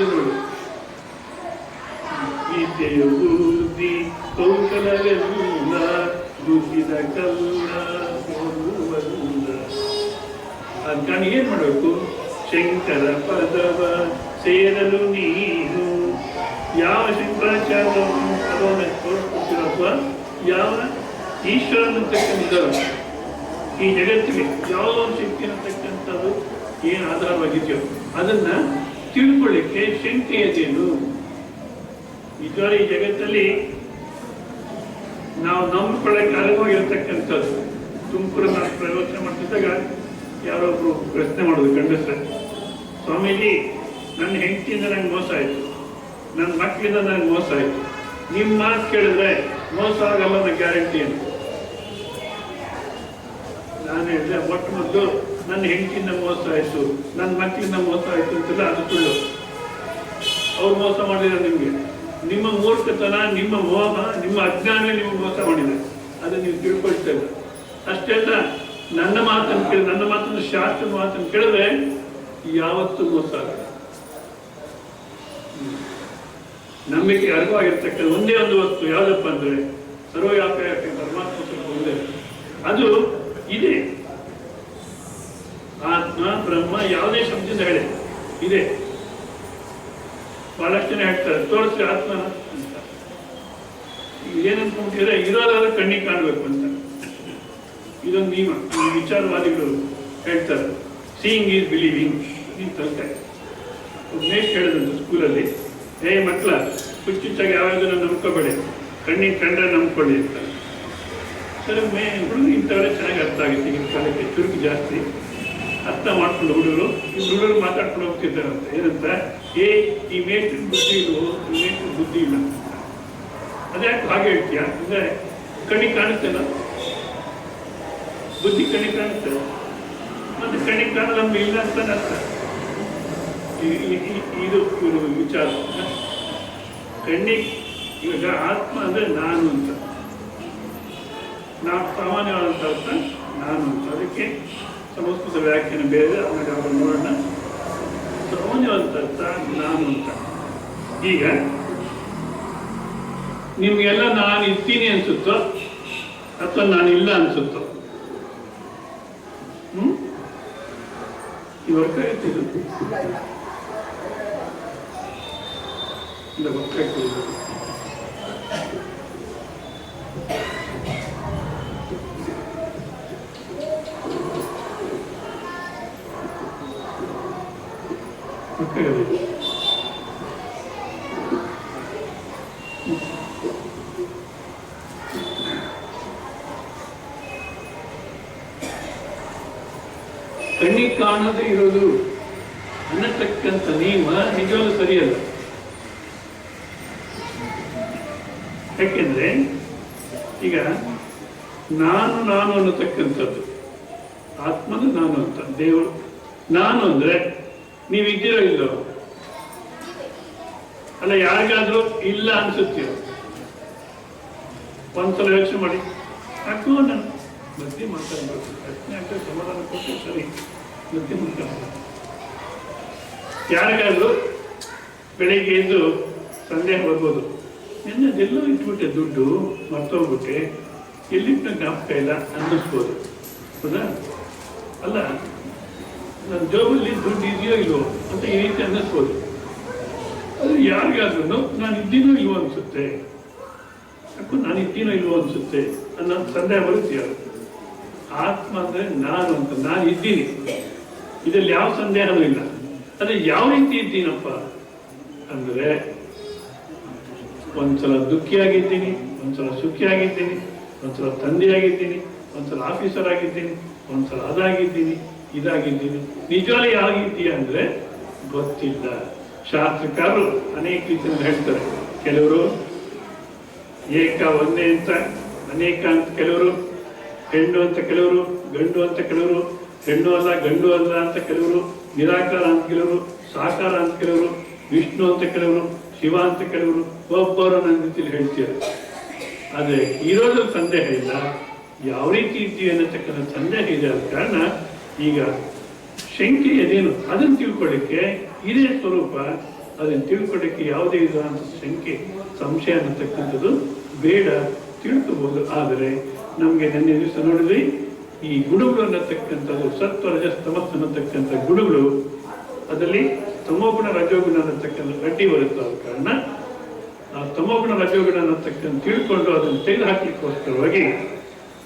ನೋಡು ವಿದ್ಯೆಯು ಬುದ್ಧಿ ಕೌಶಲವೆಲ್ಲ ದುಃಖಿದ ಕಲ್ಲ ಏನ್ ಮಾಡಬೇಕು? ಶಂಕರ ಪದವ ಸೇರಲು ನೀನು ಯಾವ ಶಂಕರಾಚಾರ್ಯ ಪದವನ್ನು ಯಾವ ಈಶ್ವರ ಅಂತಕ್ಕಂಥದ್ದು ಈ ಜಗತ್ತಿಗೆ ಯಾವ ಶಕ್ತಿ ಅಂತಕ್ಕಂಥದ್ದು ಏನು ಆಧಾರವಾಗಿದೆಯೋ ಅದನ್ನ ತಿಳ್ಕೊಳ್ಳಿಕ್ಕೆ ಶಂಕೆಯದೇನು ನಿಜವಾದ ಈ ಜಗತ್ತಲ್ಲಿ ನಾವು ನಂಬಿಕೊಳ್ಳಕ್ಕೆ ಅರ್ಹವಾಗಿರ್ತಕ್ಕಂಥದ್ದು ತುಮಕೂರು ನಾನು ಪ್ರಯೋಚನೆ ಮಾಡ್ತಿದ್ದಾಗ ಯಾರೊಬ್ರು ಪ್ರಶ್ನೆ ಮಾಡೋದು ಗಂಡಸ್ರೆ. ಸ್ವಾಮೀಜಿ, ನನ್ನ ಹೆಂಡತಿಯಿಂದ ನಂಗೆ ಮೋಸ ಆಯಿತು. ನನ್ನ ಮಕ್ಕಳಿಂದ ನನಗೆ ಮೋಸ ಆಯಿತು. ನಿಮ್ಮ ಮಾತು ಕೇಳಿದ್ರೆ ಮೋಸ ಆಗಲ್ಲ ಅನ್ನೋ ಗ್ಯಾರಂಟಿ ಅಂತ ನಾನು ಹೇಳಿದೆ, ಮೊಟ್ಟ ಮೊದಲು ನನ್ನ ಹೆಂಡತಿಯಿಂದ ಮೋಸ ಆಯಿತು, ನನ್ನ ಮಕ್ಕಳಿಂದ ಮೋಸ ಆಯಿತು ಅಂತೆಲ್ಲ ಅದು ಸುಳ್ಳು ಅವ್ರು ಮೋಸ ಮಾಡಿದ್ರೆ ನಿಮಗೆ. ನಿಮ್ಮ ಮೂರ್ಖತನ, ನಿಮ್ಮ ಮೋಹ, ನಿಮ್ಮ ಅಜ್ಞಾನ ನಿಮಗೆ ಮೋಸ ಮಾಡಿದೆ. ಅದು ನೀವು ತಿಳ್ಕೊಳ್ತೇವೆ ಅಷ್ಟೇ ಅಲ್ಲ, ನನ್ನ ಮಾತನ್ನು ಕೇಳಿ, ನನ್ನ ಮಾತನ್ನು ಶಾಸ್ತ್ರ ಮಾತನ್ನು ಕೇಳಿದ್ರೆ ಯಾವತ್ತೂ ಮೋಸ ಆಗಲ್ಲ. ನಂಬಿಕೆ ಅರ್ಹವಾಗಿರ್ತಕ್ಕಂಥ ಒಂದೇ ಒಂದು ವಸ್ತು ಯಾವುದಪ್ಪ ಅಂದ್ರೆ ಸರ್ವವ್ಯಾಪಿ ಪರಮಾತ್ಮ ಒಂದೇ. ಅದು ಇದೆ. ಆತ್ಮ, ಬ್ರಹ್ಮ ಯಾವುದೇ ಶಬ್ದದಿಂದ ಹೇಳಿ ಇದೆ. ಬಹಳಷ್ಟು ಜನ ಹೇಳ್ತಾರೆ, ತೋರಿಸಿ ಆತ್ಮ ಅಂತ. ಮುಖ್ಯ ಇರೋದಾದ್ರೆ ಕಣ್ಣಿಗೆ ಕಾಣಬೇಕು ಅಂತ. ಇದೊಂದು ನಿಯಮ ವಿಚಾರವಾದಿಗಳು ಹೇಳ್ತಾರೆ. ಸೀಯಿಂಗ್ ಈಸ್ ಬಿಲೀವಿಂಗ್ ನೀನು ತರ್ತಾರೆ ಉಮೇಶ್ ಹೇಳಿದಂತ ಸ್ಕೂಲಲ್ಲಿ, ಏ ಮಕ್ಕಳ, ಹುಚ್ಚುಚ್ಚಾಗಿ ಯಾವ್ಯಾವುದನ್ನು ನಂಬ್ಕೋಬೇಡಿ. ಕಣ್ಣಿಗೆ ಕಂಡ್ರೆ ನಂಬ್ಕೊಳ್ಳಿ ಅಂತ. ಸರಿ, ಮೇ ಹುಡುಗರು ಇಂಥವರೇ ಚೆನ್ನಾಗಿ ಅರ್ಥ ಆಗುತ್ತೆ ಈಗಿನ ಕಾಲಕ್ಕೆ. ಚುರುಕು ಜಾಸ್ತಿ. ಅರ್ಥ ಮಾಡ್ಕೊಂಡು ಹುಡುಗರು ಹುಡುಗರು ಮಾತಾಡ್ಕೊಂಡು ಹೋಗ್ತಿದ್ದಾರಂತೆ. ಏನಂತ ಏ, ಈ ಮೇಷ್ಟ್ರಿಗೆ ಬುದ್ಧಿ ಇಲ್ವೋ? ಈ ಬುದ್ಧಿ ಇಲ್ಲ ಅದ್ಯಾಕೆ ಹಾಗೆ ಹೇಳ್ತೀಯ? ಅಂದ್ರೆ, ಕಣ್ಣಿಗೆ ಕಾಣುತ್ತೇನ? ಬುದ್ಧಿ ಕಣ್ಣಿಗೆ ಕಾಣುತ್ತೆ. ಮತ್ತೆ ಕಣ್ಣಿಗೆ ಕಾಣಲ್ಲ ನಮ್ಗೆ ಇಲ್ಲ ಅಂತ ಅರ್ಥ. ಇದು ವಿಚಾರ. ಕಣ್ಣಿಗೆ, ಇವಾಗ ಆತ್ಮ ಅಂದ್ರೆ ನಾನು ಅಂತ. ನಾ ಸಾಮಾನ್ಯವಾದಂಥ ಅರ್ಥ, ನಾನು ಅಂತ. ಅದಕ್ಕೆ ಸಂಸ್ಕೃತ ವ್ಯಾಖ್ಯಾನ ಬೇರೆ ಆಮೇಲೆ ಅವರು ನೋಡೋಣ ಸೌಮ್ಯವಂತರ್ಥ ನಾನು ಅಂತ ಈಗ ನಿಮಗೆಲ್ಲ ನಾನು ಇರ್ತೀನಿ ಅನ್ಸುತ್ತೋ? ಅಥವಾ ನಾನು ಇಲ್ಲ ಅನ್ಸುತ್ತೋ? ಹ್ಮ್? ಇವಾಗ ಇದು? ಕಣ್ಣಿಗೆ ಕಾಣದೇ ಇರೋದು ಅನ್ನತಕ್ಕಂಥ ನಿಯಮ ನಿಜವಾಗ್ಲೂ ಸರಿಯಲ್ಲ ಯಾಕೆಂದ್ರೆ ಈಗ ನಾನು ನಾನು ಅನ್ನತಕ್ಕಂಥದ್ದು, ಆತ್ಮನ ನಾನು ಅಂತ, ದೇವರು, ನಾನು ಅಂದ್ರೆ ನೀವಿದ್ದೀರೋ ಇಲ್ಲೋ ಅಲ್ಲ, ಯಾರಿಗಾದ್ರೂ ಇಲ್ಲ ಅನ್ಸುತ್ತೀರೋ ಒಂದ್ಸಲ ಯೋಚನೆ ಮಾಡಿ. ಯಾಕೋ ನಾನು. ಮದ್ದೆ ಮಾತಾಡ್ಬೇಕು ಪ್ರಶ್ನೆ ಸಮಾಧಾನ ಕೊಟ್ಟು ಸರಿ. ಮದ್ದೆ ಮಾತಾಡ್ಬೇಕು ಯಾರಿಗಾದ್ರೂ ಬೆಳಿಗ್ಗೆ ಎದ್ದು ಸಂದೇಹ ಬರ್ಬೋದು. ನಿನ್ನೆ ಎಲ್ಲೋ ಇಟ್ಬಿಟ್ಟೆ ದುಡ್ಡು, ಮರ್ತೋಗ್ಬಿಟ್ಟೆ. ಎಲ್ಲಿಟ್ಟ ಜ್ಞಾಪಕ ಇಲ್ಲ ಅನ್ನಿಸ್ಬೋದು ಹೌದಾ? ಅಲ್ಲ, ನನ್ನ ಜೋಬಲ್ಲಿ ದುಡ್ಡು ಇದೆಯೋ ಇಲ್ವೋ ಅಂತ ಈ ರೀತಿ ಅನ್ನಿಸ್ಬೋದು ಅದು ಯಾರಿಗಾದ್ರೂ ನಾನು ಇದ್ದೀನೋ ಇಲ್ವೋ ಅನಿಸುತ್ತೆ. ಯಾಕೋ ನಾನು ಇದ್ದೀನೋ ಇಲ್ವೋ ಅನಿಸುತ್ತೆ ಅನ್ನೋ ಸಂದೇಹ ಬರುತ್ತೆ ಯಾರು? ಆತ್ಮ ಅಂದರೆ ನಾನು ಅಂತ, ನಾನು ಇದ್ದೀನಿ. ಇದರಲ್ಲಿ ಯಾವ ಸಂದೇಹನೂ ಇಲ್ಲ. ಅದೇ ಯಾವ ರೀತಿ ಇದ್ದೀನಪ್ಪ ಅಂದರೆ ಒಂದ್ಸಲ ದುಃಖಿಯಾಗಿದ್ದೀನಿ, ಒಂದ್ಸಲ ಸುಖಿಯಾಗಿದ್ದೀನಿ, ಒಂದ್ಸಲ ತಂದೆಯಾಗಿದ್ದೀನಿ, ಒಂದ್ಸಲ ಆಫೀಸರ್ ಆಗಿದ್ದೀನಿ, ಒಂದ್ಸಲ ಅದಾಗಿದ್ದೀನಿ, ಇದಾಗಿದ್ದೀನಿ. ನಿಜವಾಗಿ ಯಾವಾಗಿದ್ದೀಯ ಅಂದರೆ ಗೊತ್ತಿಲ್ಲ. ಶಾಸ್ತ್ರಕಾರರು ಅನೇಕ ರೀತಿಯಲ್ಲಿ ಹೇಳ್ತಾರೆ. ಕೆಲವರು ಏಕ ಒಂದೇ ಅಂತ, ಅನೇಕ ಅಂತ ಕೆಲವರು, ಹೆಣ್ಣು ಅಂತ ಕೆಲವರು, ಗಂಡು ಅಂತ ಕೆಲವರು, ಹೆಣ್ಣು ಅಲ್ಲ, ಗಂಡು ಅಲ್ಲ ಅಂತ ಕೆಲವರು, ನಿರಾಕಾರ ಅಂತ ಕೆಲವರು, ಸಾಕಾರ ಅಂತ ಕೆಲವರು, ವಿಷ್ಣು ಅಂತ ಕೆಲವರು, ಶಿವ ಅಂತ ಕೆಲವರು, ಒಬ್ಬರು ನನ್ನ ರೀತಿಯಲ್ಲಿ ಹೇಳ್ತೀರ ಆದರೆ ಇರೋದು ಸಂದೇಹ ಇಲ್ಲ. ಯಾವ ರೀತಿ ಇದ್ದೀವಿ ಅನ್ನತಕ್ಕಂಥ ಸಂದೇಹ ಇದೆ ಆದ ಕಾರಣ ಈಗ ಶಂಕೆ ಏನೇನು ಅದನ್ನು ತಿಳ್ಕೊಳ್ಳಿಕ್ಕೆ ಇದೇ ಸ್ವರೂಪ, ಅದನ್ನು ತಿಳ್ಕೊಳ್ಳೋಕ್ಕೆ ಯಾವುದೇ ವಿಧವಾದ ಶಂಕೆ, ಸಂಶಯ ಅನ್ನತಕ್ಕಂಥದ್ದು ಬೇಡ ತಿಳ್ಕೋಬಹುದು ಆದರೆ ನಮಗೆ ನೆನ್ನೆ ದಿವಸ ನೋಡಿದ್ವಿ ಈ ಗುಣಗಳು ಅನ್ನತಕ್ಕಂಥದ್ದು, ಸತ್ವ ರಜಸ್ತಮಸ್ ಅನ್ನತಕ್ಕಂಥ ಗುಣಗಳು ಅದರಲ್ಲಿ ತಮೋಗುಣ, ರಜೋಗುಣ ಅನ್ನತಕ್ಕಂಥ ಅಡ್ಡಿ ಬರುತ್ತೆ ಕಾರಣ, ಆ ತಮೋಗುಣ, ರಜೋಗುಣ ಅನ್ನತಕ್ಕಂಥ ತಿಳ್ಕೊಂಡು ಅದನ್ನು ತೆಗೆದು ಹಾಕಲಿಕ್ಕೋಸ್ಕರವಾಗಿ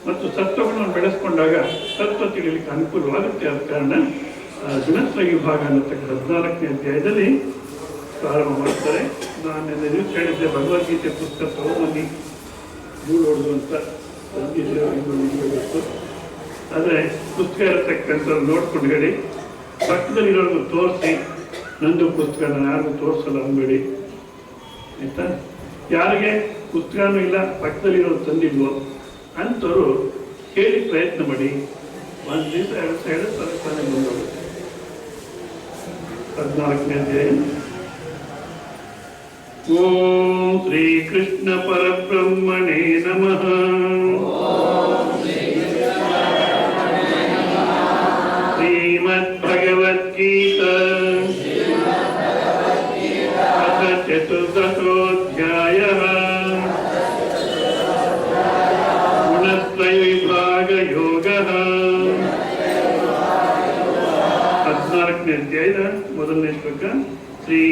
ಮತ್ತು ಸತ್ವಗುಣವನ್ನು ಬೆಳೆಸ್ಕೊಂಡಾಗ ಸತ್ವ ತಿಳಿಯಲಿಕ್ಕೆ ಅನುಕೂಲವಾಗುತ್ತೆ ಆದ ಕಾರಣ ಗುಣತ್ವ ವಿಭಾಗ ಅನ್ನತಕ್ಕಂಥ ಹದಿನಾಲ್ಕನೇ ಅಧ್ಯಾಯದಲ್ಲಿ ಪ್ರಾರಂಭ ಮಾಡ್ತಾರೆ. ನಾನು ದಿವಸ ಹೇಳಿದ್ದೆ ಭಗವದ್ಗೀತೆ ಪುಸ್ತಕ ತಗೊಂಡು ಧೂಳು ಹೊಡೆದು ಅಂತ ನಿಮಗೆ ಆದರೆ ಪುಸ್ತಕ ಇರತಕ್ಕಂಥದ್ದು ನೋಡ್ಕೊಂಡು ಹೇಳಿ ಪಕ್ಕದಲ್ಲಿರೋರ್ಗು ತೋರಿಸಿ, ನಂದು ಪುಸ್ತಕ ನಾನು ಯಾರಿಗೂ ತೋರಿಸಲ್ಲ ಅನ್ಬೇಡಿ ಆಯಿತಾ? ಯಾರಿಗೆ ಪುಸ್ತಕನೂ ಇಲ್ಲ, ಪಕ್ಕದಲ್ಲಿರೋರು ತಂದಿಲ್ವೋ, ಅಂಥವ್ರು ಕೇಳಿ ಪ್ರಯತ್ನ ಮಾಡಿ. ಒಂದು ದಿವಸ, ಎರಡು ಸಾವಿರ ಸರ್ಕಾರ ಸಲ ತಾನೇ ಬಂದೋಗುತ್ತೆ ಹದಿನಾಲ್ಕನೇ ಅಧ್ಯಾಯ ಓಂ ಶ್ರೀ ಶ್ರೀ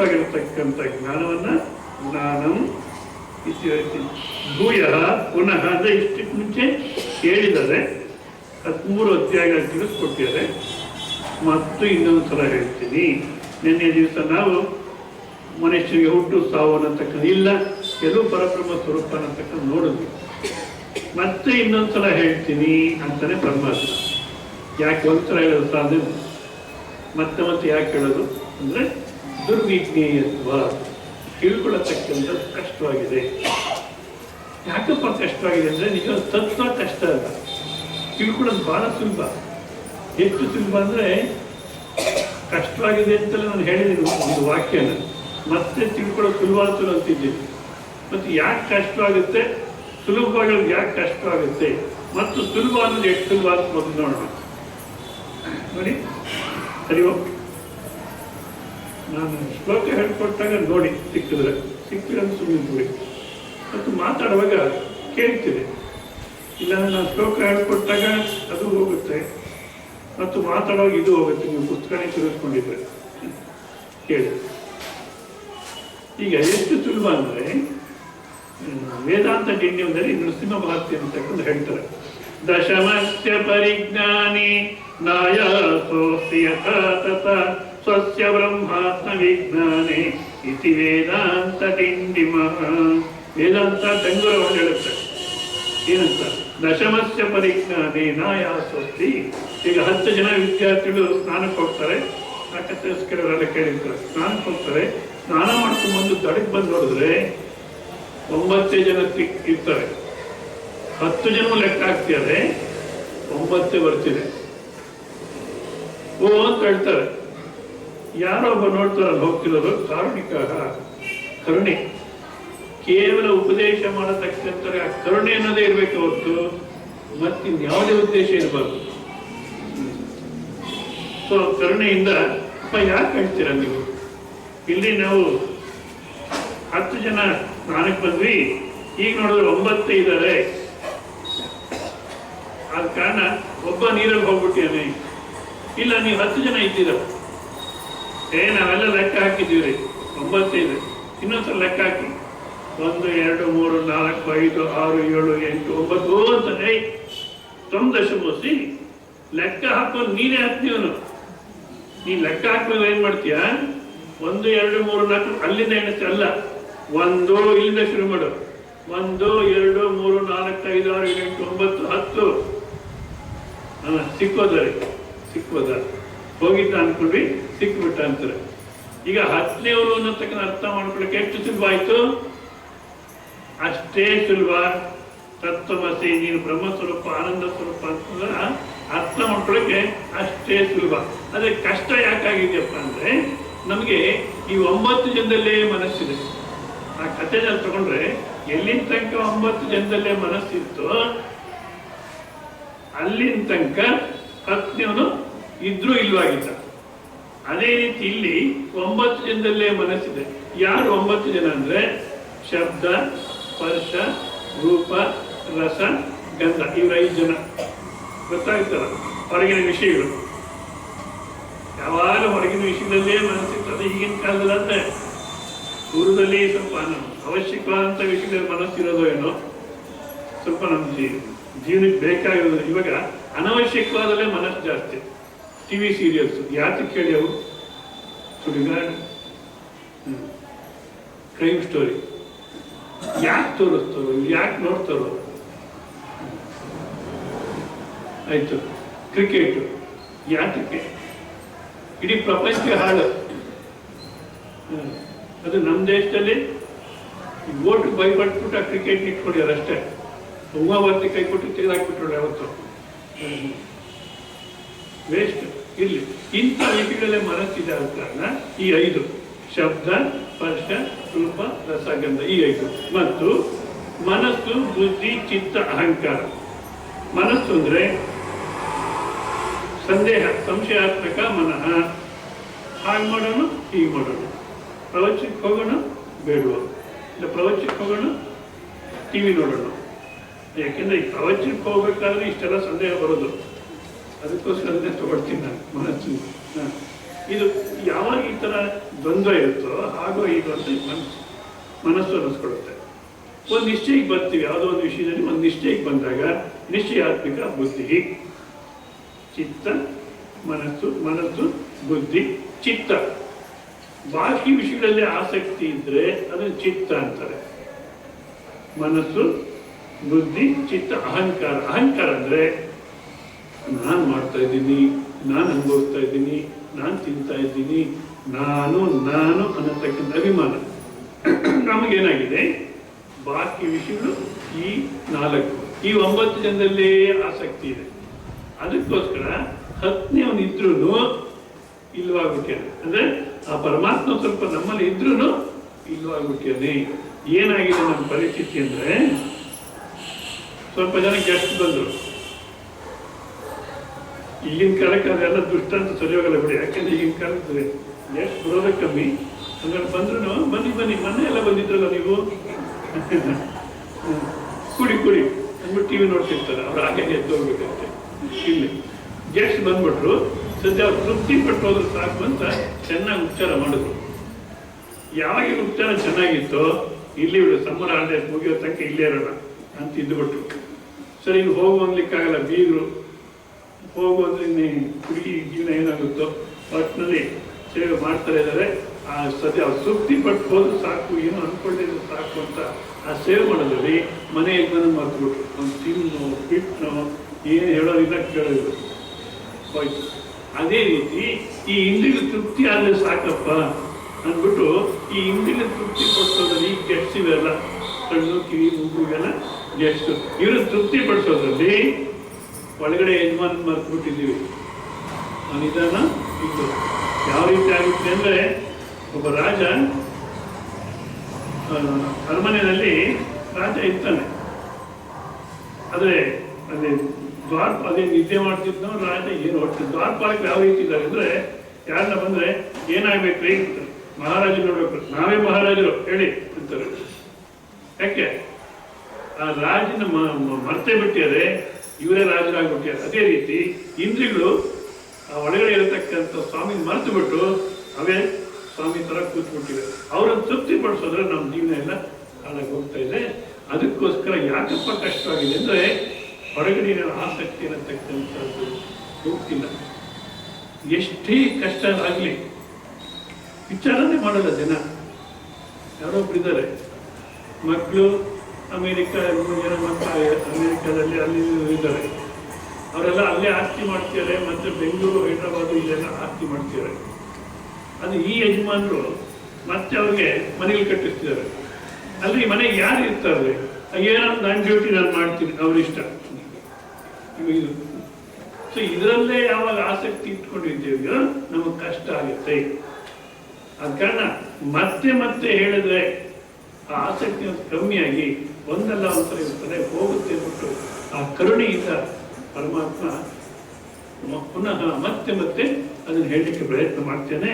ಶ್ರೇಷ್ಠವಾಗಿರತಕ್ಕಂಥ ಜ್ಞಾನವನ್ನು ಜ್ಞಾನಂ ಭೂಯ ಪುನಃ ಅಂದ್ರೆ ಇಷ್ಟಕ್ಕೆ ಮುಂಚೆ ಹೇಳಿದ್ದಾರೆ. ಹದಿಮೂರು ಅಧ್ಯಾಯ ತಿಳಿಸ್ಕೊಟ್ಟಿದ್ದಾರೆ ಮತ್ತು ಇನ್ನೊಂದು ಸಲ ಹೇಳ್ತೀನಿ. ನಿನ್ನೆ ದಿವಸ ನಾವು ಮನುಷ್ಯನಿಗೆ ಹುಟ್ಟು, ಸಾವು ಅನ್ನತಕ್ಕಂಥ ಇಲ್ಲ, ಎಲ್ಲೂ ಪರಬ್ರಹ್ಮ ಸ್ವರೂಪ ಅನ್ನತಕ್ಕಂಥ ನೋಡಿದ್ವಿ. ಮತ್ತೆ ಇನ್ನೊಂದು ಸಲ ಹೇಳ್ತೀನಿ ಅಂತಾನೆ ಪರಮಾತ್ಮ. ಯಾಕೆ ಒಂದ್ಸಲ ಹೇಳೋದು ಸಾಧ್ಯ ಮತ್ತೆ ಮತ್ತೆ ಯಾಕೆ ಹೇಳೋದು? ಅಂದ್ರೆ ದುರ್ವಿಜ್ಞೇಯತ್ವ ತಿಳ್ಕೊಳ್ಳತಕ್ಕಂಥ ಕಷ್ಟವಾಗಿದೆ. ಯಾಕಪ್ಪ ಕಷ್ಟವಾಗಿದೆ ಅಂದರೆ ನಿಜ ತತ್ವ ಕಷ್ಟ ಅಲ್ಲ. ತಿಳ್ಕೊಳ್ಳೋದು ಭಾಳ ಸುಲಭ. ಹೆಚ್ಚು ಸುಲಭ ಅಂದರೆ ಕಷ್ಟವಾಗಿದೆ ಅಂತಲೇ ನಾನು ಹೇಳಿದ್ದೀನಿ ಒಂದು ವಾಕ್ಯನ ಮತ್ತೆ ತಿಳ್ಕೊಳ್ಳೋದು ಸುಲಭ ಅಂತ ಅಂತಿದ್ದೀನಿ. ಮತ್ತು ಯಾಕೆ ಕಷ್ಟವಾಗುತ್ತೆ? ಸುಲಭವಾಗಿ ಯಾಕೆ ಕಷ್ಟವಾಗುತ್ತೆ? ಮತ್ತು ಸುಲಭ ಅನ್ನೋದು ಎಷ್ಟು ಸುಲಭ ಅಂತ ಮೊದಲು ನೋಡೋಣ. ನೋಡಿ. ಸರಿ ನಾನು ಶ್ಲೋಕ ಹೇಳ್ಕೊಟ್ಟಾಗ ನೋಡಿ, ಸಿಕ್ಕಿದ್ರೆ. ಸಿಕ್ಕಿದ್ರೆ ಸುಮ್ಮನೆ ನೋಡಿ ಮತ್ತು ಮಾತಾಡುವಾಗ ಕೇಳ್ತಿದೆ. ಇಲ್ಲ, ನಾನು ಶ್ಲೋಕ ಹೇಳ್ಕೊಟ್ಟಾಗ ಅದು ಹೋಗುತ್ತೆ. ಮತ್ತು ಮಾತಾಡುವಾಗ ಇದು ಹೋಗುತ್ತೆ. ನೀವು ಪುಸ್ತಕನೇ ತಿಳಿಸ್ಕೊಂಡಿದ್ರೆ ಕೇಳಿ. ಈಗ ಎಷ್ಟು ಸುಲಭ ಅಂದರೆ ವೇದಾಂತ ಡಿಂಡ್ಯದಲ್ಲಿ ನೃಸಿಂಹ ಭಾರತಿ ಅಂತಕ್ಕಂಥ ಹೇಳ್ತಾರೆ. ದಶಮಸ್ಯ ಪರಿಜ್ಞಾನಿ ನಾಯಾಸೋಸ್ತಿ ಯಥಾ ತಥಾ ಸ್ವಸ್ಯ ಬ್ರಹ್ಮಾತ್ಮ ವಿಜ್ಞಾನೆ ಇತಿ ವೇದಾಂತ ಡಿಂಡಿಮಃ ವೇದಾಂತ ಡಂಗುರವನ್ನು ಹೇಳುತ್ತೆ ಏನಂತ? ದಶಮಸ್ಯ ಪರಿಜ್ಞಾನೆ ನಾಯಾಸೋಸ್ತಿ ಈಗ ಹತ್ತು ಜನ ವಿದ್ಯಾರ್ಥಿಗಳು ಸ್ನಾನಕ್ಕೆ ಹೋಗ್ತಾರೆ. ಕೇಳಿದ್ರೆ ಕೇಳಿರ್ತಾರೆ. ಸ್ನಾನಕ್ಕೆ ಹೋಗ್ತಾರೆ. ಸ್ನಾನ ಮಾಡ್ಕೊಂಡು ಬಂದು ದಡಕ್ಕೆ ಬಂದು ನೋಡಿದ್ರೆ ಒಂಬತ್ತೇ ಜನ ಇರ್ತಾರೆ. ಹತ್ತು ಜನ ಲೆಕ್ಕ ಹಾಕ್ತಿದ್ದಾರೆ. ಒಂಬತ್ತೇ ಬರ್ತಿದೆ. ಓ ಅಂತ ಹೇಳ್ತಾರೆ. ಯಾರೋ ಒಬ್ಬ ನೋಡ್ತಾರಲ್ಲ ಹೋಗ್ತಿರೋದು ಕಾರುಣಿಕ ಕರುಣೆ. ಕೇವಲ ಉಪದೇಶ ಮಾಡತಕ್ಕಂಥ ಆ ಕರುಣೆ ಅನ್ನೋದೇ ಇರಬೇಕು ಹೊರತು ಮತ್ತಿನ್ಯಾವುದೇ ಉದ್ದೇಶ ಇರಬಾರ್ದು. ಸೊ ಕರುಣೆಯಿಂದ, ಅಪ್ಪ ಯಾಕೆ ಹೇಳ್ತೀರಾ ನೀವು? ಇಲ್ಲಿ ನಾವು ಹತ್ತು ಜನ ಸ್ನಾನಕ್ಕೆ ಬಂದ್ವಿ. ಈಗ ನೋಡಿದ್ರೆ ಒಂಬತ್ತು ಇದ್ದಾರೆ. ಆದ ಕಾರಣ ಒಬ್ಬ ನೀರಲ್ಲಿ ಹೋಗ್ಬಿಟ್ಟಿದ್ದಾನೆ. ಇಲ್ಲ, ನೀವು ಹತ್ತು ಜನ ಇದ್ದೀರ? ಏ, ನಾವೆಲ್ಲ ಲೆಕ್ಕ ಹಾಕಿದ್ದೀವಿ ರೀ ಇದೆ ಇನ್ನೊಂದ್ಸಲ ಲೆಕ್ಕ ಹಾಕಿ. ಒಂದು, ಎರಡು, ಮೂರು, ನಾಲ್ಕು, ಐದು, ಆರು, ಏಳು, ಎಂಟು, ಒಂಬತ್ತು ಅಂತ. ಏಯ್ ತೊಂದಶಮೋಸಿ ಲೆಕ್ಕ ಹಾಕೋದು ನೀನೇ ಹಾಕ್ತೀವನು. ನೀ ಲೆಕ್ಕ ಹಾಕುವಾಗ ಏನು ಮಾಡ್ತೀಯ? ಒಂದು, ಎರಡು, ಮೂರು, ನಾಲ್ಕು, ಅಲ್ಲಿಂದ ಎಣಿಸ್ತೀಯ? ಅಲ್ಲ. ಒಂದು, ಇಲ್ಲಿಂದ ಶುರು ಮಾಡು. ಒಂದು, ಎರಡು, ಮೂರು, ನಾಲ್ಕು, ಐದು, ಆರು ಎಂಟು, ಒಂಬತ್ತು, ಹತ್ತು. ಸಿಕ್ಕೋದ್ರಿ ಸಿಕ್ಕೋದ್ರಿ ಸಿಕ್ಕೋದ. ಹೋಗಿದ್ದ ಅನ್ಕೊಂಡ್ವಿ ಸಿಕ್ಬಿಟ್ಟ ಅಂತಾರೆ. ಈಗ ಹತ್ತನೇವರು ಅನ್ನತಕ್ಕಂಥ ಅರ್ಥ ಮಾಡ್ಕೊಳಕ್ಕೆ ಎಷ್ಟು ಸುಲಭ ಆಯ್ತು? ಅಷ್ಟೇ ಸುಲಭ. ತತ್ವಮಸಿ ನೀನು ಬ್ರಹ್ಮ ಸ್ವರೂಪ, ಆನಂದ ಸ್ವರೂಪ ಅಂತ ಅರ್ಥ ಮಾಡ್ಕೊಳಕ್ಕೆ ಅಷ್ಟೇ ಸುಲಭ. ಅದೇ ಕಷ್ಟ ಯಾಕಾಗಿದೆಯಪ್ಪ ಅಂದ್ರೆ, ನಮಗೆ ಈ ಒಂಬತ್ತು ಜನದಲ್ಲೇ ಮನಸ್ಸಿದೆ. ಆ ಕಥೆನಲ್ಲಿ ತಗೊಂಡ್ರೆ ಎಲ್ಲಿನ ತನಕ ಒಂಬತ್ತು ಜನದಲ್ಲೇ ಮನಸ್ಸಿತ್ತು, ಅಲ್ಲಿನ ತನಕ ಪತ್ನಿಯವನು ಇದ್ರೂ ಇಲ್ವಾಗಿದ್ದ ಅದೇ ರೀತಿ ಇಲ್ಲಿ ಒಂಬತ್ತು ಜನದಲ್ಲೇ ಮನಸ್ಸಿದೆ. ಯಾರು ಒಂಬತ್ತು ಜನ ಅಂದ್ರೆ ಶಬ್ದ, ಸ್ಪರ್ಶ, ರೂಪ, ರಸ, ಗಂಧ ಇವ್ರ ಐದು ಜನ. ಗೊತ್ತಾಗ್ತಾರ ಹೊರಗಿನ ವಿಷಯಗಳು. ಯಾವಾಗ ಹೊರಗಿನ ವಿಷಯದಲ್ಲೇ ಮನಸ್ಸಿರ್ತದೆ ಈಗಿನ ಕಾಲದಲ್ಲಿ ಅಂದ್ರೆ ಪೂರ್ವದಲ್ಲಿ ಸ್ವಲ್ಪ ಅವಶ್ಯಕವಾದಂತ ವಿಷಯದಲ್ಲಿ ಮನಸ್ಸಿರೋದು ಏನೋ, ಸ್ವಲ್ಪ ನಮ್ಮ ಜೀವನಕ್ಕೆ ಬೇಕಾಗಿರೋದು. ಇವಾಗ ಅನವಶ್ಯಕವಾದಲ್ಲೇ ಮನಸ್ಸು ಜಾಸ್ತಿ. T V serials. ಯಾತಕ್ಕೆ ಕೇಳಿ ಅವರು? ಸುಡಿಗಾಡು ಕ್ರೈಮ್ ಸ್ಟೋರಿ ಯಾಕೆ ತೋರಿಸ್ತಾರೋ? ಯಾಕೆ ನೋಡ್ತಾರೋ? ಆಯಿತು. ಕ್ರಿಕೆಟ್ ಯಾತಕ್ಕೆ? ಇಡೀ ಪ್ರಪಂಚಕ್ಕೆ ಹಾಳು. ಅದು ನಮ್ಮ ದೇಶದಲ್ಲಿ ಓಟ್ ಭಯಪಟ್ಬಿಟ್ಟು ಆ ಕ್ರಿಕೆಟ್ ಇಟ್ಕೊಂಡಿದ್ದಾರೆ ಅಷ್ಟೇ. ಉಮಾವರ್ತಿ ಕೈ ಕೊಟ್ಟು ತೆಗೆದಾಕ್ಬಿಟ್ರು ಯಾವತ್ತು. ವೇಸ್ಟ್ ಇಲ್ಲಿ ಇಂಥ ರೀತಿಗಳಲ್ಲೇ ಮನಸ್ಸಿದೆ ಆದ ಕಾರಣ ಈ ಐದು, ಶಬ್ದ, ಸ್ಪರ್ಶ, ರೂಪ, ರಸಗಂಧ, ಈ ಐದು. ಮತ್ತು ಮನಸ್ಸು, ಬುದ್ಧಿ, ಚಿತ್ತ, ಅಹಂಕಾರ. ಮನಸ್ಸು ಅಂದ್ರೆ ಸಂದೇಹ, ಸಂಶಯಾತ್ಮಕ ಮನಃ. ಹಾಗೆ ಮಾಡೋಣ ಹೀಗೆ ಮಾಡೋಣ ಪ್ರವಚಕ್ಕೆ ಹೋಗೋಣ ಬೇಡುವ. ಇಲ್ಲ ಪ್ರವಚಕ್ಕೆ ಹೋಗೋಣ ಟಿವಿ ನೋಡೋಣ ಯಾಕೆಂದ್ರೆ ಈ ಪ್ರವಚಕ್ಕೆ ಹೋಗ್ಬೇಕಾದ್ರೆ ಇಷ್ಟೆಲ್ಲ ಸಂದೇಹ ಬರೋದು. ಅದಕ್ಕೋಸ್ಕರ ಅದನ್ನೇ ತಗೊಳ್ತೀನಿ ನಾನು ಮನಸ್ಸು ಹ. ಇದು ಯಾವಾಗ ಈ ಥರ ದ್ವಂದ್ವ ಇರುತ್ತೋ ಹಾಗೋ ಈಗ ಅಂತ ಮನಸ್ಸು ಮನಸ್ಸು ಅನ್ನಿಸ್ಕೊಡುತ್ತೆ ಒಂದು ನಿಶ್ಚಯಕ್ಕೆ ಬರ್ತೀವಿ, ಯಾವುದೋ ಒಂದು ವಿಷಯದಲ್ಲಿ ಒಂದು ನಿಶ್ಚಯಕ್ಕೆ ಬಂದಾಗ, ನಿಶ್ಚಯಾತ್ಮಿಕ ಬುದ್ಧಿ. ಚಿತ್ತ, ಮನಸ್ಸು ಮನಸ್ಸು, ಬುದ್ಧಿ, ಚಿತ್ತ. ಬಾಕಿ ವಿಷಯಗಳಲ್ಲಿ ಆಸಕ್ತಿ ಇದ್ರೆ ಅದನ್ನು ಚಿತ್ತ ಅಂತಾರೆ. ಮನಸ್ಸು, ಬುದ್ಧಿ, ಚಿತ್ತ, ಅಹಂಕಾರ. ಅಹಂಕಾರ ಅಂದ್ರೆ ನಾನು ಮಾಡ್ತಾ ಇದ್ದೀನಿ, ನಾನು ಅನುಭವಿಸ್ತಾ ಇದ್ದೀನಿ, ನಾನು ತಿಂತಾ ಇದ್ದೀನಿ ನಾನು ನಾನು ಅನ್ನತಕ್ಕಂಥ ಅಭಿಮಾನ. ನಮಗೇನಾಗಿದೆ? ಬಾಕಿ ವಿಷಯಗಳು ಈ ನಾಲ್ಕು. ಈ ಒಂಬತ್ತು ಜನದಲ್ಲಿ ಆಸಕ್ತಿ ಇದೆ. ಅದಕ್ಕೋಸ್ಕರ ಹತ್ತನೇ ಅವನು ಇದ್ರೂ ಇಲ್ವಾಗ್ಬಿಟ್ಟೇನೆ ಅಂದ್ರೆ ಆ ಪರಮಾತ್ಮ ಸ್ವಲ್ಪ ನಮ್ಮಲ್ಲಿ ಇದ್ರೂ ಇಲ್ವಾಗ್ಬಿಟ್ಟೇನೆ ಏನಾಗಿದೆ ನಮ್ಮ ಪರಿಸ್ಥಿತಿ ಅಂದ್ರೆ, ಸ್ವಲ್ಪ ಜನ ಗೆಸ್ಟ್ ಬಂದರು. ಈಗಿನ ಕಾಲಕ್ಕೆ ಅದೆಲ್ಲ ದುಷ್ಟ ಅಂತ ಸರಿ ಹೋಗಲ್ಲ ಬಿಡಿ. ಯಾಕಂದ್ರೆ ಈಗಿನ ಕಾಲದಲ್ಲಿ ಗೆಸ್ಟ್ ಬರೋದೇ ಕಮ್ಮಿ ಹಂಗಾರೆ ಬಂದ್ರು ಬನ್ನಿ ಬನ್ನಿ ಮೊನ್ನೆ ಎಲ್ಲ ಬಂದಿದ್ರಲ್ಲ ನೀವು. ಕುಡಿ ಕುಡಿ. ಅಂದ್ಬಿಟ್ಟು ಟಿವಿ ನೋಡ್ತಿರ್ತಾರೆ ಅವ್ರು ಹಾಗೆ ಎದ್ದು ಹೋಗ್ಬೇಕಂತೆ. ಇಲ್ಲಿ. ಗೆಸ್ಟ್ ಬಂದ್ಬಿಟ್ರು. ಸದ್ಯ ಅವ್ರು ತೃಪ್ತಿ ಪಟ್ಟು ಸಾಕು ಅಂತ ಚೆನ್ನಾಗಿ ಉಚ್ಚಾರ ಮಾಡಿದ್ರು. ಯಾವಾಗ ಉಪಚಾರ ಚೆನ್ನಾಗಿತ್ತೋ, ಇಲ್ಲಿ ಬಿಡು ಸಮ್ಮರ್ ಆಡದೆ ಮುಗಿಯೋ ತನಕ ಇಲ್ಲೇ ಇರೋಣ ಅಂತ ಇದ್ದುಬಿಟ್ರು ಸರಿ, ಇನ್ನು ಹೋಗು ಅನ್ಲಿಕ್ಕಾಗಲ್ಲ, ಬೀಗರು. ಹೋಗು ಅಂದ್ರೆ ಇನ್ನೇ ಹುಡುಗಿ ಜೀವನ ಏನಾಗುತ್ತೋ. ಒಟ್ಟಿನಲ್ಲಿ ಸೇವೆ ಮಾಡ್ತಾ ಇದ್ದಾರೆ. ಆ, ಸದ್ಯ ಅವ್ರು ತೃಪ್ತಿ ಪಟ್ಟು ಹೋದ್ರೆ ಸಾಕು, ಏನು ಅನ್ಕೊಂಡಿದ್ರೆ ಸಾಕು ಅಂತ ಆ ಸೇವೆ ಮಾಡೋದ್ರಲ್ಲಿ ಮನೆ ಯಜ್ಞನ ಮರೆತುಬಿಟ್ರು. ಒಂದು ತಿನ್ನು ಬಿಟ್ಟು ಏನು ಹೇಳೋದಿಲ್ಲ ಕೇಳೋದಿಲ್ಲ. ಹೋಯ್ತು ಅದೇ ರೀತಿ ಈ ಇಂದ್ರಿಯ ತೃಪ್ತಿ ಆದರೆ ಸಾಕಪ್ಪ ಅಂದ್ಬಿಟ್ಟು ಈ ಹಿಂದಿಗೆ ತೃಪ್ತಿ ಪಡಿಸೋದ್ರಲ್ಲಿ ಗೆಟ್ಸ್ ಇವೆಲ್ಲ ಕಣ್ಣು, ಕಿವಿ, ಮುಗು ಜನ ಗೆಟ್ಸ್ ಇವರು ತೃಪ್ತಿ ಪಡಿಸೋದ್ರಲ್ಲಿ ಒಳಗಡೆ ಯಜಮಾನ ಮರ್ತ್ಬಿಟ್ಟಿದ್ದೀವಿ. ಆ ನಿಧಾನ ಇದು ಯಾವ ರೀತಿ ಆಗುತ್ತೆ ಅಂದರೆ ಒಬ್ಬ ರಾಜ ಅರಮನೆಯಲ್ಲಿ ರಾಜ ಇರ್ತಾನೆ. ಆದರೆ ಅಲ್ಲಿ ದ್ವಾರ ಅದೇ ನಿದ್ದೆ ಮಾಡ್ತಿದ್ನೋ ರಾಜ, ಏನು ಹೊಟ್ಟೆ ದ್ವಾರಪಾಲಕರು ಯಾವ ರೀತಿ ಇದ್ದಾರೆ ಅಂದರೆ, ಯಾರನ್ನ ಬಂದ್ರೆ ಏನಾಗಬೇಕು ರೀ ಮಹಾರಾಜ ನೋಡ್ಬೇಕು. ನಾವೇ ಮಹಾರಾಜರು, ಹೇಳಿ ಅಂತಾರೆ. ಯಾಕೆ? ಆ ರಾಜನ ಮರ್ತೆ ಬಿಟ್ಟಿದ್ದಾರೆ, ಇವರೇ ರಾಜರಾಗ್ಬಿಟ್ಟಿದ್ದಾರೆ. ಅದೇ ರೀತಿ ಇಂದ್ರಿಗಳು ಆ ಒಳಗಡೆ ಇರತಕ್ಕಂಥ ಸ್ವಾಮಿ ಮರೆತು ಬಿಟ್ಟು ಅವೇ ಸ್ವಾಮಿ ತರ ಕೂತ್ಬಿಟ್ಟಿವೆ. ಅವರನ್ನು ತೃಪ್ತಿ ಪಡಿಸೋದ್ರೆ ನಮ್ಮ ಜೀವನ ಎಲ್ಲ ಹಾಳಾಗಿ ಹೋಗ್ತಾ ಇದೆ. ಅದಕ್ಕೋಸ್ಕರ ಯಾಕಪ್ಪ ಕಷ್ಟವಾಗಿದೆ ಅಂದರೆ ಹೊರಗಡೆ ಆಸಕ್ತಿ ಇರತಕ್ಕಂಥದ್ದು ಹೋಗ್ತಿಲ್ಲ ಎಷ್ಟೇ ಕಷ್ಟ ಆಗಲಿ ವಿಚಾರನೆ ಮಾಡಲ್ಲ ಜನ. ಯಾರೊಬ್ರು ಇದ್ದಾರೆ. ಮಕ್ಕಳು ಅಮೇರಿಕ ಮೂರು ಜನ ಮಕ್ಕಳು ಅಮೇರಿಕಾದಲ್ಲಿ ಅಲ್ಲಿ ಇದ್ದಾರೆ. ಅವರೆಲ್ಲ ಅಲ್ಲೇ ಆಸ್ತಿ ಮಾಡ್ತಿದ್ದಾರೆ, ಮತ್ತೆ ಬೆಂಗಳೂರು, ಹೈದರಾಬಾದ್ ಇಲ್ಲೆಲ್ಲ ಆಸ್ತಿ ಮಾಡ್ತಿದ್ದಾರೆ. ಅದು ಈ ಯಜಮಾನರು ಮತ್ತೆ ಅವ್ರಿಗೆ ಮನೆಯಲ್ಲಿ ಕಟ್ಟಿಸ್ತಿದ್ದಾರೆ. ಅಲ್ಲಿ ಮನೆಗೆ ಯಾರು ಇರ್ತಾರೆ? ಏನೋ ನನ್ನ ಡ್ಯೂಟಿ ನಾನು ಮಾಡ್ತೀನಿ, ಅವ್ರಿಷ್ಟ. ಸೊ ಇದರಲ್ಲೇ ಯಾವಾಗ ಆಸಕ್ತಿ ಇಟ್ಕೊಂಡಿದ್ದೀವೋ ನಮಗೆ ಕಷ್ಟ ಆಗುತ್ತೆ. ಆದ ಕಾರಣ ಮತ್ತೆ ಮತ್ತೆ ಹೇಳಿದ್ರೆ ಆ ಆಸಕ್ತಿ ಕಮ್ಮಿಯಾಗಿ ಒಂದಲ್ಲ ಒಂಥರ ಇರ್ತದೆ, ಹೋಗುತ್ತೆ ಬಿಟ್ಟು ಆ ಕರುಣೆಯಿಂದ ಪರಮಾತ್ಮ ಪುನಃ ಮತ್ತೆ ಮತ್ತೆ ಅದನ್ನು ಹೇಳಲಿಕ್ಕೆ ಪ್ರಯತ್ನ ಮಾಡ್ತೇನೆ.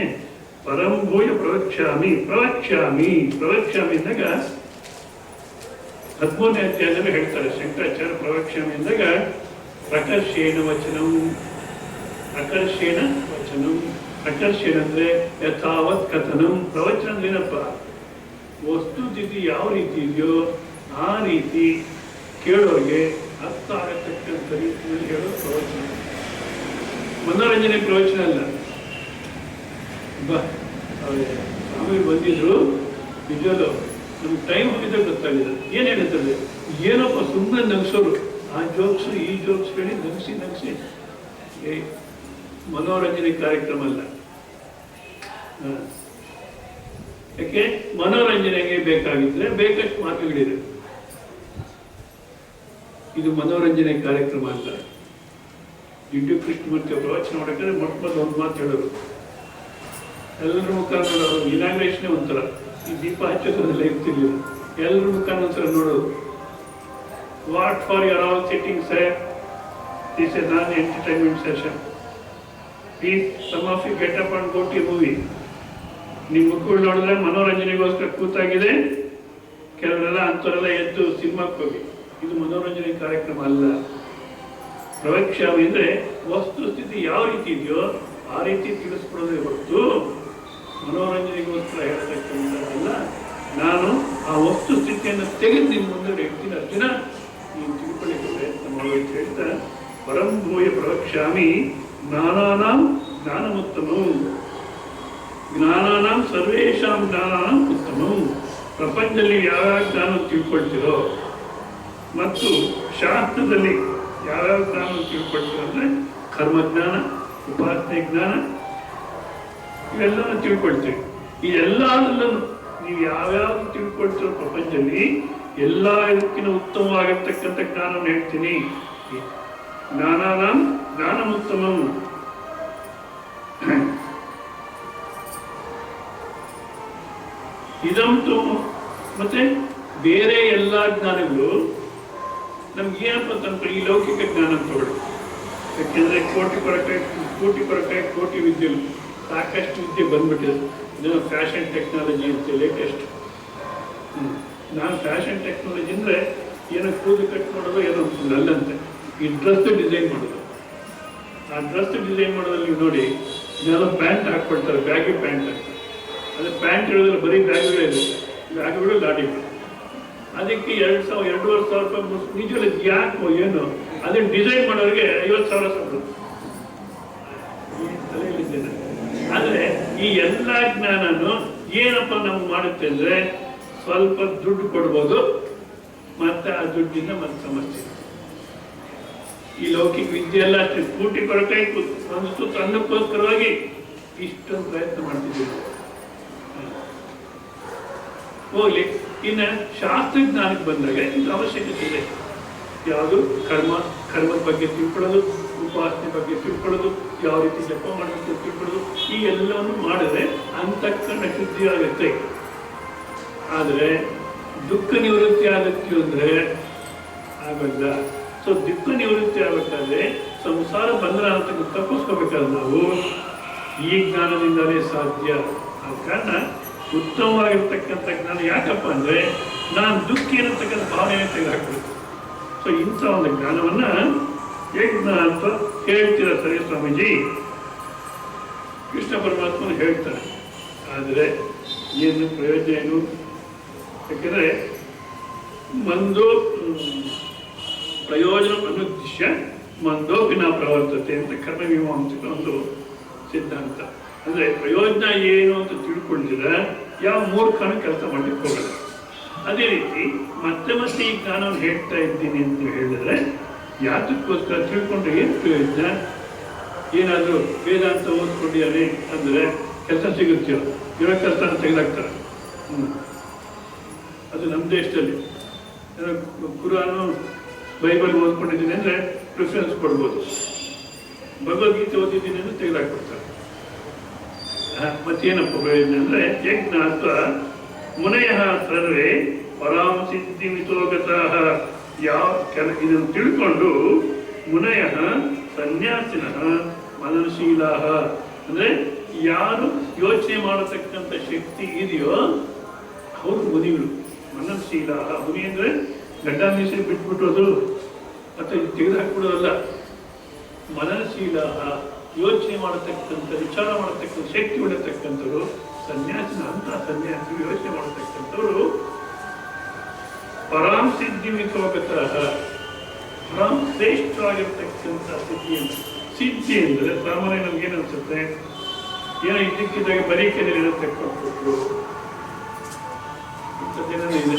ಪರಂಭೂಯ ಪ್ರವಕ್ಷಾಮಿ ಪ್ರವಕ್ಷಾಮಿ ಪ್ರವಕ್ಷಾಮಿ ಅಂದಾಗ ಹದಿಮೂರನೇ ಅಧ್ಯಾಯದಲ್ಲಿ ಹೇಳ್ತಾರೆ, ಶಂಕರಾಚಾರ್ಯ ಪ್ರವಕ್ಷಾಮಿ ಅಂದಾಗ ಪ್ರಕರ್ಷೇಣ ವಚನಂ ಪ್ರಕರ್ಷೇಣ ವಚನಂ. ಪ್ರಕರ್ಷೇಣ ಅಂದ್ರೆ ಯಥಾವತ್ ಕಥನಂ. ಪ್ರವಚನ ಏನಪ್ಪ? ವಸ್ತುಸ್ಥಿತಿ ಯಾವ ರೀತಿ ಇದೆಯೋ ಆ ರೀತಿ ಕೇಳೋರಿಗೆ ರೀತಿಯಲ್ಲಿ ಹೇಳೋ ಪ್ರವಚನ ಮನೋರಂಜನೆ ಪ್ರವಚನ ಅಲ್ಲ ಬಾ ಸ್ವಾಮಿ ಬಂದಿದ್ರು ನಿಜವಲ್ಲೂ ನಮ್ಗೆ ಟೈಮ್ ಹೋಗಿದ್ದೆ ಗೊತ್ತಾಗಿದೆ ಏನು ಹೇಳ್ತಾರೆ ಏನಪ್ಪ ಸುಮ್ಮನೆ ನಗ್ಸೋರು ಆ ಜೋಕ್ಸ್ ಈ ಜೋಕ್ಸ್ ಹೇಳಿ ನಗಿಸಿ ನಗಿಸಿ ಏ ಮನೋರಂಜನೆ ಕಾರ್ಯಕ್ರಮ ಅಲ್ಲ. ಯಾಕೆ ಮನೋರಂಜನೆಗೆ ಬೇಕಾಗಿದ್ರೆ ಬೇಕಷ್ಟು ಮಾತುಗಳಿದೆ ಇದು ಮನೋರಂಜನೆ ಕಾರ್ಯಕ್ರಮ ಅಲ್ಲ ಜಿಡ್ಡು ಕೃಷ್ಣಮೂರ್ತಿ ಅವರು ಮಾಡಿದ್ರೆ ಮೊಟ್ಟ ಮೊದಲು ಒಂದು ಮಾತು ಹೇಳೋರು. ಎಲ್ಲರ ಮುಖ ನೋಡೋರು ಇನಾಗ್ರೇಷನ್ ಒಂಥರ. ಈ ದೀಪ ಹಚ್ಚೋದ್ರಲ್ಲ ಇರ್ತಿರ್ಲಿಲ್ಲ ಎಲ್ಲರ ಮುಖ ನೋಡೋರು. What for your all sitting sir this a non entertainment session please some of you get up and movie ನಿಮ್ಮ ಮಕ್ಕಳು ನೋಡಿದ್ರೆ ಮನೋರಂಜನೆಗೋಸ್ಕರ ಕೂತಾಗಿದೆ. ಕೆಲವರೆಲ್ಲ ಅಂಥವರೆಲ್ಲ ಎದ್ದು ಸಿನಿಮಾಕ್ಕೆ ಹೋಗಿ. ಇದು ಮನೋರಂಜನೆ ಕಾರ್ಯಕ್ರಮ ಅಲ್ಲ. ಪ್ರವಕ್ಷ್ಯಾಮಿ ಅಂದ್ರೆ ವಸ್ತುಸ್ಥಿತಿ ಯಾವ ರೀತಿ ಇದೆಯೋ ಆ ರೀತಿ ತಿಳಿಸ್ಕೊಡೋದೇ ಹೊರತು ಮನೋರಂಜನೆಗೋಸ್ಕರ ಹೇಳ್ತಕ್ಕಂಥದ್ದಲ್ಲ, ನಾನು ಆ ವಸ್ತು ಸ್ಥಿತಿಯನ್ನು ತೆಗೆದು ನಿಮ್ಮ ಮುಂದೆ ಇಡ್ತೀನಿ ಅರ್ಜುನ ನೀನು ತಿಳ್ಕೊಳ್ಳಿಕ್ಕೆ ಪ್ರಯತ್ನ ಮಾಡು ಅಂತ ಹೇಳ್ತಾ ಪರಂಭೂಯ ಪ್ರವಕ್ಷಾಮಿ ಜ್ಞಾನಾನಾಂ ಜ್ಞಾನಮುತ್ತಮಂ. ಜ್ಞಾನಾನಾಂ ಸರ್ವೇಷಾಂ ಜ್ಞಾನಾನಾಂ ಉತ್ತಮ. ಪ್ರಪಂಚದಲ್ಲಿ ಯಾವ್ಯಾವ ಜ್ಞಾನ ತಿಳ್ಕೊಳ್ತಿರೋ ಮತ್ತು ಶಾಸ್ತ್ರದಲ್ಲಿ ಯಾವ್ಯಾವ ಜ್ಞಾನ ಕರ್ಮಜ್ಞಾನ ಉಪಾಸನೆ ಜ್ಞಾನ, ಇವೆಲ್ಲವನ್ನು ತಿಳ್ಕೊಳ್ತೀವಿ. ಈ ಎಲ್ಲದಲ್ಲೂ ನೀವು ಯಾವ್ಯಾವ ತಿಳ್ಕೊಳ್ತಿರೋ ಪ್ರಪಂಚದಲ್ಲಿ ಎಲ್ಲ ಇದಕ್ಕಿಂತ ಉತ್ತಮವಾಗಿರ್ತಕ್ಕಂಥ ಜ್ಞಾನ ಹೇಳ್ತೀನಿ. ಜ್ಞಾನಾನಾಂ ಜ್ಞಾನಮುತ್ತಮಂ. ಇದಂತೂ ಮತ್ತೆ ಬೇರೆ ಎಲ್ಲ ಜ್ಞಾನಗಳು ನಮ್ಗೆ ಏನಪ್ಪ ಅಂತಂದ್ರೆ ಈ ಲೌಕಿಕ ಜ್ಞಾನ ತಗೊಳ್ಳಿ ಯಾಕೆಂದ್ರೆ ಕೋಟಿ ಕೊರಟೆ ಕೋಟಿ ಕೊರಟೆ ಕೋಟಿ ವಿದ್ಯೆ ಸಾಕಷ್ಟು ವಿದ್ಯೆ ಬಂದ್ಬಿಟ್ಟಿದೆ. ಇದನ್ನು ಫ್ಯಾಷನ್ ಟೆಕ್ನಾಲಜಿ ಅಂತ ಲೇಟೆಸ್ಟ್ ನಾನು ಫ್ಯಾಷನ್ ಟೆಕ್ನಾಲಜಿ ಅಂದರೆ ಏನೋ ಕೂದಲು ಕಟ್ ಮಾಡೋದು ಏನೋ ನಲ್ಲಂತೆ. ಈ ಡ್ರೆಸ್ ಡಿಸೈನ್ ಮಾಡೋದು. ಆ ಡ್ರೆಸ್ ಡಿಸೈನ್ ಮಾಡೋದ್ರಲ್ಲಿ ನೀವು ನೋಡಿ, ಇದೆಲ್ಲ ಪ್ಯಾಂಟ್ ಹಾಕ್ಕೊಳ್ತಾರೆ ಬ್ಯಾಗಿ ಪ್ಯಾಂಟ್ ಹಾಕ್ತಾರೆ. ಅದು ಪ್ಯಾಂಟ್ ಹೇಳಿದ್ರೆ ಬರೀ ಬ್ಯಾಗ್ಗಳೇ ಇದೆ ಬ್ಯಾಗ್ಗಳು ಗಾಡಿಗಳು ಅದಕ್ಕೆ ಎರಡು ಸಾವಿರ, ಎರಡೂವರೆ ಸಾವಿರ ರೂಪಾಯಿ ನಿಜವಲ್ಲ ಯಾಕೋ ಏನು? ಅದನ್ನ ಡಿಸೈನ್ ಮಾಡೋರಿಗೆ ಐವತ್ತು ಸಾವಿರ ಸಂಬಳ ಆದರೆ ಈ ಎಲ್ಲ ಜ್ಞಾನನು ಏನಪ್ಪ ನಮ್ಗೆ ಮಾಡುತ್ತೆ ಅಂದರೆ ಸ್ವಲ್ಪ ದುಡ್ಡು ಕೊಡ್ಬೋದು, ಮತ್ತೆ ಆ ದುಡ್ಡಿಂದ ಮತ್ತೆ ಸಮಸ್ಯೆ. ಈ ಲೌಕಿಕ ವಿದ್ಯೆ ಎಲ್ಲ ಕೂಟಿ ಕೊರಕಾಯ್ತು ಒಂದು ಇಷ್ಟೊಂದು ಪ್ರಯತ್ನ ಮಾಡ್ತಿದ್ದೀವಿ. ಹೋಗ್ಲಿ. ಇನ್ನು ಶಾಸ್ತ್ರಜ್ಞಾನಕ್ಕೆ ಬಂದಾಗ ಇದು ಅವಶ್ಯಕತೆ ಇದೆ. ಯಾವುದು? ಕರ್ಮ, ಕರ್ಮದ ಬಗ್ಗೆ ತಿಳ್ಕೊಳ್ಳೋದು, ಉಪಾಸನೆ ಬಗ್ಗೆ ತಿಳ್ಕೊಳ್ಳೋದು, ಯಾವ ರೀತಿ ಜಪ ಮಾಡಬೇಕು ತಿಳ್ಕೊಳ್ಳೋದು, ಈ ಎಲ್ಲವನ್ನು ಮಾಡಿದ್ರೆ ಅಂತಕ್ಕಂಥ ಶುದ್ಧಿ ಆಗುತ್ತೆ. ಆದರೆ ದುಃಖ ನಿವೃತ್ತಿ ಆಗುತ್ತೆ ಅಂದರೆ ಆಗಲ್ಲ. ಸೊ ದುಃಖ ನಿವೃತ್ತಿ ಆಗಬೇಕಾದ್ರೆ ಸಂಸಾರ ಬಂಧನ ಅಂತ ತಪ್ಪಿಸ್ಕೋಬೇಕಾದ್ರೆ ನಾವು ಈ ಜ್ಞಾನದಿಂದಲೇ ಸಾಧ್ಯ. ಆ ಕಾರಣ ಉತ್ತಮವಾಗಿರ್ತಕ್ಕಂಥ ಜ್ಞಾನ ಯಾಕಪ್ಪ ಅಂದ್ರೆ ನಾನು ದುಃಖಿ ಅನ್ನತಕ್ಕಂಥ ಭಾವನೆಯನ್ನು ತೆಗೆದುಹಾಕಬೇಕು ಸೊ ಇಂಥ ಒಂದು ಜ್ಞಾನವನ್ನು ಜ್ಞಾನ ಅಂತ ಹೇಳ್ತೀರ ಸರಿ ಸ್ವಾಮೀಜಿ? ಕೃಷ್ಣ ಪರಮಾತ್ಮನ ಹೇಳ್ತಾರೆ. ಆದರೆ ಏನು ಪ್ರಯೋಜನ ಏನು? ಯಾಕೆಂದರೆ ಮಂದೋ ಪ್ರಯೋಜನ ಅನುದ್ದೇಶ ಮಂದೋ ನಾ ಪ್ರವರ್ತತೆ ಅಂತ ಕರ್ಮಮೀಮಾಂಸಕ ಒಂದು ಸಿದ್ಧಾಂತ. ಅಂದ್ರೆ ಪ್ರಯೋಜನ ಏನು ಅಂತ ತಿಳ್ಕೊಂಡಿದ್ರೆ ಯಾವ ಮೂರ್ಖನ ಕೆಲಸ ಮಾಡಲಿಕ್ಕೆ ಹೋಗಲ್ಲ. ಅದೇ ರೀತಿ ಮತ್ತೆ ಮತ್ತೆ ಈ ಕಾನೂನು ಹೇಳ್ತಾ ಇದ್ದೀನಿ ಅಂತ ಹೇಳಿದ್ರೆ ಯಾತಕ್ಕೋಸ್ಕರ ತಿಳ್ಕೊಂಡ್ರೆ ಏನು ಪ್ರಯೋಜನ? ಏನಾದರೂ ವೇದಾಂತ ಓದ್ಕೊಂಡಿದ್ದಾರೆ ಅಂದ್ರೆ ಕೆಲಸ ಸಿಗುತ್ತೆ. ಇರೋ ಕೆಲಸ ತೆಗೆದಾಕ್ತಾರೆ. ಹ್ಮ್. ಅದು ನಮ್ಮ ದೇಶದಲ್ಲಿ. ಕುರಾನು ಬೈಬಲ್ ಓದ್ಕೊಂಡಿದ್ದೀನಿ ಅಂದ್ರೆ ಪ್ರಿಫರೆನ್ಸ್ ಕೊಡ್ಬೋದು. ಭಗವದ್ಗೀತೆ ಓದಿದ್ದೀನಿ ಅಂದ್ರೆ ತೆಗೆದಾಕ್ಬಿಡ್ತಾರೆ ಮತ್ತೇನಪ್ಪ ಪ್ರಯೋಜನ ಯಜ್ಞ ಅಥವಾ ಮುನಯ ಸರ್ವೇ ಪರಾಮ ಸಿದ್ಧಿ ಯಾವ ಕೆಲ ಇದನ್ನು ತಿಳ್ಕೊಂಡು ಮುನಯ ಸನ್ಯಾಸಿನ ಮನನಶೀಲ. ಅಂದರೆ ಯಾರು ಯೋಚನೆ ಮಾಡತಕ್ಕಂಥ ಶಕ್ತಿ ಇದೆಯೋ ಅವರು ಮುನಿಗಳು. ಮನನಶೀಲ ಮುನಿ ಅಂದರೆ ಗಡ್ಡ ಮೀಸೆ ಬಿಟ್ಬಿಟ್ಟೋದು. ಮತ್ತೆ ತೆಗೆದು ಹಾಕ್ಬಿಡೋದಲ್ಲ ಮನನಶೀಲ ಯೋಚನೆ ಮಾಡತಕ್ಕಂಥ, ವಿಚಾರ ಮಾಡತಕ್ಕಂಥ, ಶಕ್ತಿ ಉಳಿತಕ್ಕಂಥವ್ರು ಸನ್ಯಾಸಿನ ಅಂತ ಸನ್ಯಾಸಿ ಯೋಚನೆ ಮಾಡತಕ್ಕಂಥವ್ರು ಪರಾಮ್ ಸಿದ್ಧಿ ಮಿತೋಗತಃ ಪರಾಂ ಶ್ರೇಷ್ಠವಾಗಿರ್ತಕ್ಕಂಥ ಸಿದ್ಧಿಯನ್ನು ಸಿದ್ಧಿ ಅಂದರೆ ಸಾಮಾನ್ಯ ನಮ್ಗೆ ಏನು ಅನ್ಸುತ್ತೆ? ಏನೋ ಇದ್ದಕ್ಕಿದ್ದಾಗ ಬರೀ ಇರತಕ್ಕಂಥದ್ದು. ಇಂಥದ್ದೇನೋ ಇದೆ?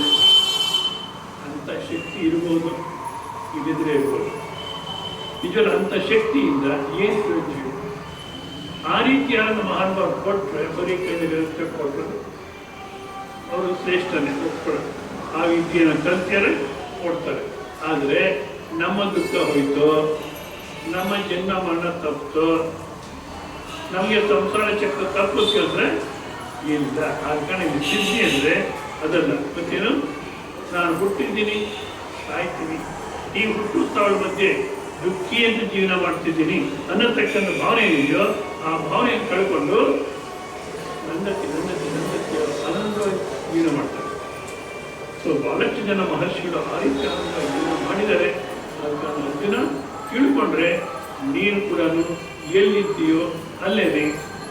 ಅಂತ ಶಕ್ತಿ ಇರ್ಬೋದು ಇಲ್ಲದ್ರೆ ಇರ್ಬೋದು. ನಿಜವಲ್ಲ ಅಂತ ಶಕ್ತಿಯಿಂದ ಏನು ಇದೆ? ಆ ರೀತಿಯಾದ ಮಹಾನುಭಾವ ಕೊಟ್ಟರೆ ಬರೀ ಕೈಯಲ್ಲಿ ಇರುತ್ತೆ ಕೊಟ್ಟರು ಅವರು ಶ್ರೇಷ್ಠನೇ, ಒಪ್ಕೊಳ್ಳೋದು. ಆ ವಿದ್ಯೆಯನ್ನು ಕಲ್ತಿಯರು ಕೊಡ್ತಾರೆ. ಆದರೆ ನಮ್ಮ ದುಃಖ ಹೋಯ್ತು? ನಮ್ಮ ಜನ್ಮ ಮರಣ ತಪ್ಪಿತು ನಮಗೆ ಸಂಸಾರ ಚಕ್ರ ತಪ್ಪು ಕೇಳಿದ್ರೆ ಇಲ್ಲ. ಆ ಕಾರಣ ಇದು ಸಿದ್ಧಿ ಅಂದರೆ ಅದಲ್ಲ. ಮತ್ತೇನು? ನಾನು ಹುಟ್ಟಿದ್ದೀನಿ, ಸಾಯ್ತೀನಿ. ಈ ಹುಟ್ಟು ಸ್ಥಳ ಮಧ್ಯೆ ದುಃಖಿ ಅಂತ ಜೀವನ ಮಾಡ್ತಿದ್ದೀನಿ ಅನ್ನತಕ್ಕಂಥ ಭಾವನೆ ಏನಿದೆಯೋ ಆ ಭಾವನೆಯನ್ನು ಕಳ್ಕೊಂಡು ನನ್ನಕ್ಕೆ ನನ್ನಕ್ಕೆ ನನ್ನಕ್ಕೆ ಆನಂದವಾಗಿ ಜೀವನ ಮಾಡ್ತಾರೆ. ಸೊ ಬಹಳಷ್ಟು ಜನ ಮಹರ್ಷಿಗಳು ಆ ರೀತಿ ಆನಂದವಾಗಿ ಜೀವನ ಮಾಡಿದ್ದಾರೆ ಅದಕ್ಕೆ ಅರ್ಜುನ ತಿಳ್ಕೊಂಡ್ರೆ ನೀನು ಕೂಡ ಎಲ್ಲಿದ್ದೀಯೋ ಅಲ್ಲೇ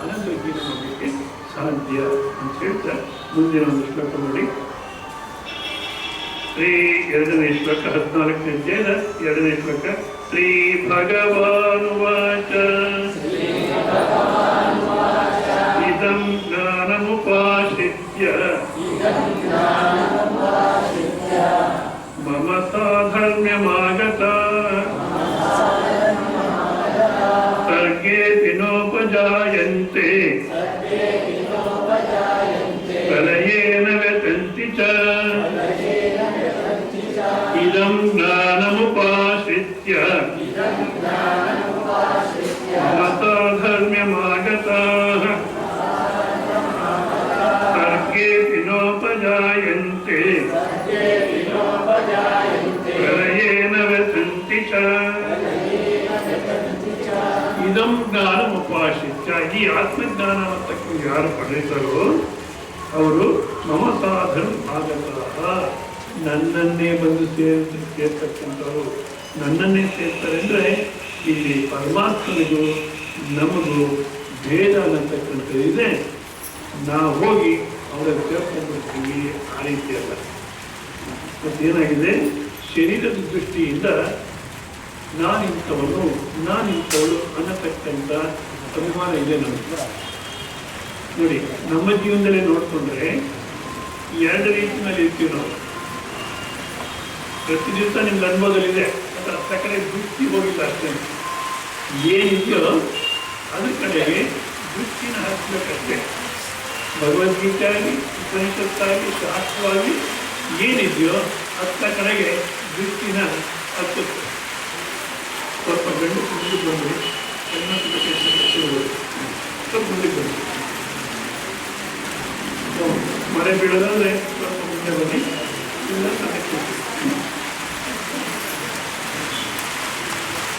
ಆನಂದ ಜೀವನ ಮಾಡಲಿಕ್ಕೆ ಸಾಧ್ಯ ಅಂತ ಹೇಳ್ತಾ ಮುಂದಿನ ಒಂದು ಶ್ಲೋಕ ನೋಡಿ. ಶ್ರೀ ಎರಡನೇ ಶ್ಲೋಕ ಹದಿನಾಲ್ಕನೇ ಅಧ್ಯಾಯದ ಎರಡನೇ ಶ್ಲೋಕ. श्री भगवानुवाच इदं ज्ञानमुपाश्रित्य मम साधर्म्यमागता सर्गे विनोपजायन्ते ಆತ್ಮಜ್ಞಾನವನ್ನು ಯಾರು ಪಡೆಯುತ್ತಾರೋ ಅವರು ಮಮ ಸಾಧನ ಆಗತಃ ನನ್ನನ್ನೇ ಬಂದು ಸೇರ್ ಸೇರ್ತಕ್ಕಂಥವ್ರು ನನ್ನನ್ನೇ ಸೇರ್ತಾರೆ ಅಂದರೆ ಇಲ್ಲಿ ಪರಮಾತ್ಮನಿಗೂ ನಮಗೂ ಭೇದ ಅನ್ನತಕ್ಕಂಥದ್ದು ಇದೆ. ನಾವು ಹೋಗಿ ಅವರ ಸೇರ್ಕೊಂಡ್ಬಿಡ್ತೀವಿ ಆ ರೀತಿ ಅಲ್ಲ ಮತ್ತೇನಾಗಿದೆ ಶರೀರದ ದೃಷ್ಟಿಯಿಂದ ನಾನಿಂಥವನು, ನಾನಿಂಥವಳು ಅನ್ನತಕ್ಕಂಥ ಅಭಿಮಾನ ಇದೆ ನಮಗೆ. ನೋಡಿ, ನಮ್ಮ ಜೀವನದಲ್ಲಿ ನೋಡ್ಕೊಂಡ್ರೆ ಎರಡು ರೀತಿಯಲ್ಲಿ ಇರ್ತೀವಿ ನಾವು. ಪ್ರತಿ ದಿವಸ ನಿಮ್ಗೆ ಅನುಭವದಲ್ಲಿದೆ ಅದರ ಕಡೆ ದೃಷ್ಟಿ ಹೋಗಿಲ್ಲ ಅಷ್ಟೇ. ಏನಿದೆಯೋ ಅದ್ರ ಕಡೆಗೆ ದೃಷ್ಟಿನ ಹಾಕ್ಬೇಕಷ್ಟೇ ಭಗವದ್ಗೀತೆ ಆಗಲಿ ಉಪನಿಷತ್ತಾಗಿ ಶಾಸ್ತ್ರವಾಗಿ ಏನಿದೆಯೋ ಅತ್ತ ಕಡೆಗೆ ದೃಷ್ಟಿನ ಹಚ್ಚುತ್ತೆ ಸ್ವಲ್ಪ ಗಂಡು ಮುಂದೆ ಬಂದು ಸ್ವಲ್ಪ ಮುಂದೆ ಬಂದು ಮಳೆ ಬೀಳೋದಂದರೆ ಮುಂದೆ ಬನ್ನಿ. ಇಲ್ಲ